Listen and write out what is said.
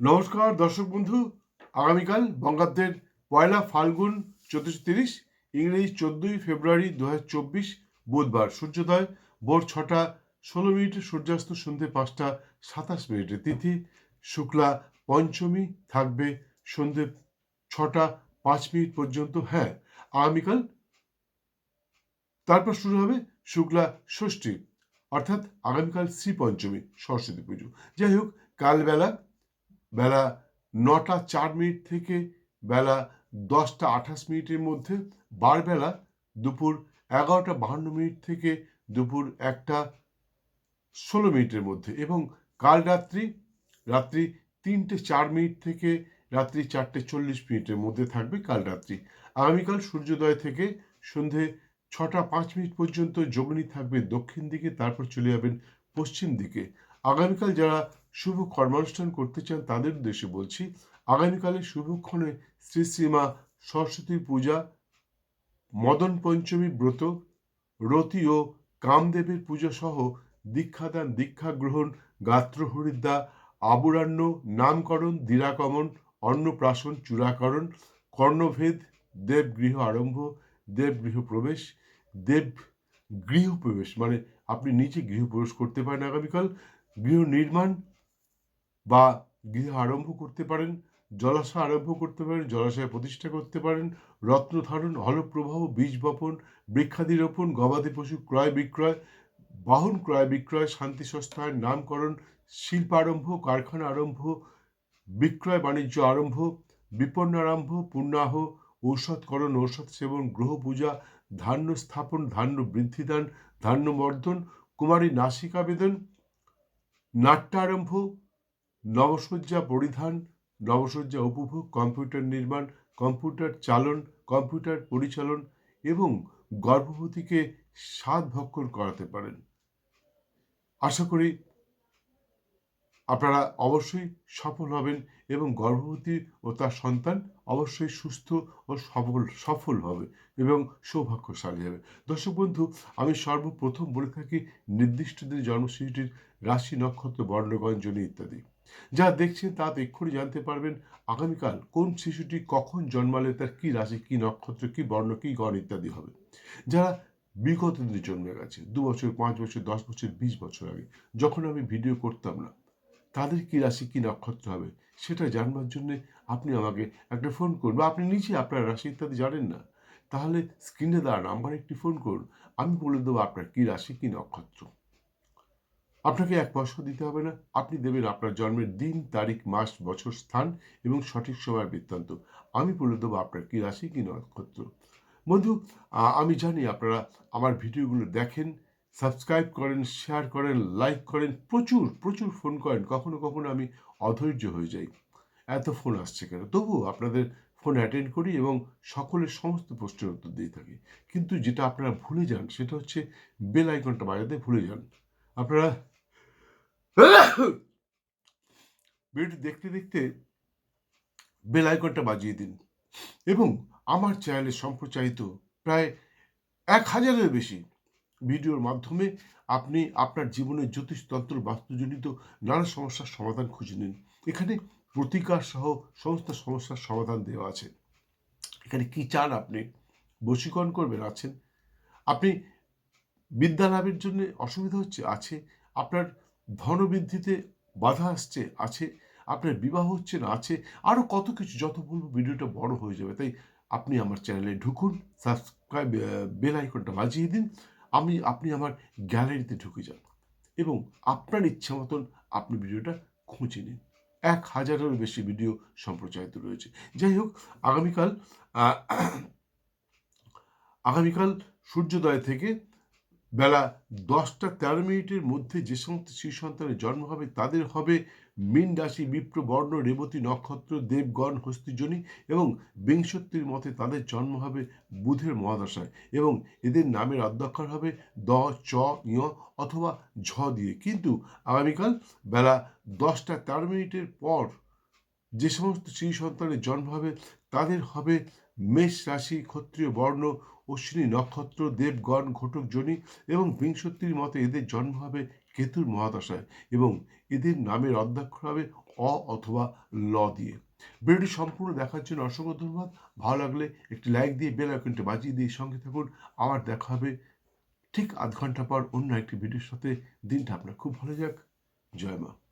নমস্কার, দর্শক বন্ধু। আগামীকাল বঙ্গাব্দের পয়লা ফাল্গুন চোদ্দশো তিরিশ, ইংরেজি চোদ্দই ফেব্রুয়ারি দু চব্বিশ বুধবার। সূর্যোদয়, ভোর ছটা, ষোলো মিনিটে সূর্যাস্ত সন্ধ্যে পাঁচটা, সাতাশ মিনিটে তিথি। শুক্লা পঞ্চমী থাকবে সন্ধ্যে ছটা, পাঁচ মিনিট পর্যন্ত। হ্যাঁ আগামীকাল তারপর শুরু হবে শুক্লা ষষ্ঠী, অর্থাৎ আগামীকাল শ্রী পঞ্চমী, সরস্বতী পুজো। যাই হোক, কালবেলা বেলা নটা চার মিনিট থেকে বেলা দশটা আঠাশ মিনিটের মধ্যে, বারবেলা দুপুর এগারোটা বাহান্ন মিনিট থেকে দুপুর একটা ষোলো মিনিটের মধ্যে এবং কাল রাত্রি রাত্রি তিনটে চার মিনিট থেকে রাত্রি চারটে চল্লিশ মিনিটের মধ্যে থাকবে কাল রাত্রি। আগামীকাল সূর্যোদয় থেকে সন্ধে ছটা পাঁচ মিনিট পর্যন্ত যোগনী থাকবে দক্ষিণ দিকে, তারপর চলে যাবেন পশ্চিম দিকে। আগামীকাল যারা শুভ কর্মানুষ্ঠান করতে চান তাদের উদ্দেশ্যে বলছি, আগামীকালে শুভক্ষণে শ্রী শ্রীমা সরস্বতী পূজা, মদন পঞ্চমী ব্রত, রতি ও কামদেবের পূজা সহ দীক্ষাদান দীক্ষা গ্রহণ গাত্র হরিদ্রা আবুরান্ন, নামকরণ দিরাকমন অন্নপ্রাশন, চূড়াকরণ, কর্ণভেদ, দেবগৃহ আরম্ভ, দেবগৃহ প্রবেশ, দেব গৃহপ্রবেশ মানে আপনি নিজে গৃহপ্রবেশ করতে পারেন আগামীকাল। গৃহ নির্মাণ বা গৃহ আরম্ভ করতে পারেন, জলাশয় আরম্ভ করতে পারেন, জলাশয় প্রতিষ্ঠা করতে পারেন, রত্ন ধারণ, হলপ্রবাহ, বীজ বপন, বৃক্ষাদি রোপণ, গবাদি পশু ক্রয় বিক্রয়, বাহন ক্রয় বিক্রয়, শান্তি সংস্থার নামকরণ শিল্পারম্ভ কারখানা আরম্ভ, বিক্রয় বাণিজ্য আরম্ভ বিপন্ন আরম্ভ পূর্ণাহ ঔষধকরণ, ঔষধ সেবন, গ্রহ পূজা, ধান্য স্থাপন, ধান্য বৃদ্ধিদান, ধান্য মর্দন কুমারী নাসিকা বেদন নাট্যারম্ভ নবসজ্জা পরিধান, নবসজ্জা উপভোগ, কম্পিউটার নির্মাণ, কম্পিউটার চালন, কম্পিউটার পরিচালন এবং গর্ভবতীকে স্বাদ ভক্ষণ করাতে পারেন। আশা করি আপনারা অবশ্যই সফল হবেন এবং গর্ভবতী ও তার সন্তান অবশ্যই সুস্থ ও সফল সফল হবে এবং সৌভাগ্যশালী হবে। দর্শক বন্ধু, আমি সর্বপ্রথম বলে থাকি, নির্দিষ্ট দিন জন্মশিশুটির রাশি, নক্ষত্র, বর্ণগণ, জনি ইত্যাদি। যা দেখছেন তা এক্ষুনি জানতে পারবেন, আগামীকাল কোন শিশুটি কখন জন্মালে, তার কী রাশি, কী নক্ষত্র, কী বর্ণ, কী গণ ইত্যাদি হবে। যারা বিগত দিনে জন্মে গেছে, দু বছর, পাঁচ বছর, দশ বছর, বিশ বছর আগে, যখন আমি ভিডিও করতাম না তাদের কী রাশি, কী নক্ষত্র হবে? সেটা জানবার জন্য আপনি আমাকে একটা ফোন করুন। বা আপনি নিজে আপনার রাশি ইত্যাদি জানেন না। তাহলে স্ক্রিনে দেওয়া নাম্বার একটি ফোন করুন। আমি বলে দেবো আপনার কী রাশি, কী নক্ষত্র। আপনাকে এক পয়সা দিতে হবে না। আপনি দেবেন আপনার জন্মের দিন, তারিখ, মাস, বছর, স্থান এবং সঠিক সময়ের বৃত্তান্ত। আমি বলে দেবো আপনার কী রাশি, কী নক্ষত্র। বন্ধু আমি জানি আপনারা আমার ভিডিওগুলো দেখেন। সাবস্ক্রাইব করেন শেয়ার করেন লাইক করেন, প্রচুর প্রচুর ফোন করেন। কখনো কখনো আমি অধৈর্য হয়ে যাই। এত ফোন আসছে কেন? তবুও আপনাদের ফোন অ্যাটেন্ড করি এবং সকলের সমস্ত প্রশ্নের উত্তর দিয়ে থাকি। কিন্তু যেটা আপনারা ভুলে যান, সেটা হচ্ছে বেল আইকনটা বাজাতে ভুলে যান। আপনারা ভিডিওটি দেখতে দেখতে বেল আইকনটা বাজিয়ে দিন। এবং আমার চ্যানেলে সম্প্রচারিত প্রায় এক হাজারের বেশি ভিডিওর মাধ্যমে আপনি আপনার জীবনের জ্যোতিষতন্ত্র বাস্তুজনিত নানা সমস্যার সমাধান খুঁজে নিন। এখানে প্রতিকার সহ সমস্ত সমস্যার সমাধান দেওয়া আছে। এখানে কি চান আপনি? বশীকরণ করবেন, আছেন। আপনি বিদ্যা লাভের জন্য অসুবিধা হচ্ছে, আছে। আপনার ধনবৃদ্ধিতে বাধা আসছে, আছে। আপনার বিবাহ হচ্ছে না, আছে। আরও কত কিছু, যত বলব ভিডিওটা বড় হয়ে যাবে। তাই আপনি আমার চ্যানেলে ঢুকুন, সাবস্ক্রাইব বেল আইকনটা বাজিয়ে দিন। আমি, আপনি আমার গ্যালারিতে ঢুকে যান এবং আপনার ইচ্ছা মতন আপনি ভিডিওটা খুঁজে নিন। এক হাজারেরও বেশি ভিডিও সম্প্রচারিত রয়েছে। যাই হোক, আগামীকাল আগামীকাল সূর্যোদয় থেকে বেলা দশটা তেরো মিনিটের মধ্যে যে সমস্ত শিশু সন্তানের জন্ম হবে, তাদের হবে মীন রাশি, বিপ্র, বর্ণ, রেবতী, নক্ষত্র, দেবগণ, হস্তিজনী এবং বিংশতির মতে তাদের জন্ম হবে বুধের মহাদশায় এবং এদের নামের অধ্যক্ষর হবে দ, চ ইয় অথবা ঝ দিয়ে। কিন্তু আগামীকাল বেলা দশটা তেরো মিনিটের পর যে সমস্ত শিশু সন্তানের জন্ম হবে, তাদের হবে মেষ রাশি, ক্ষত্রিয় বর্ণ, অশ্বিনী নক্ষত্র, দেবগণ, ঘটক জনি এবং বিংশতির মতে এদের জন্ম হবে কেতুর মহাদশায় এবং এদের নামের অধ্যক্ষ হবে অ অথবা ল দিয়ে। ভিডিওটি সম্পূর্ণ দেখার জন্য অসংখ্য ধন্যবাদ। ভালো লাগলে একটি লাইক দিয়ে বেল আইকনটি বাজিয়ে দিয়ে সঙ্গে থাকুন। আবার দেখা হবে ঠিক আধ ঘণ্টা পর অন্য একটি ভিডিওর সাথে। দিনটা আপনার খুব ভালো যাক। জয় মা।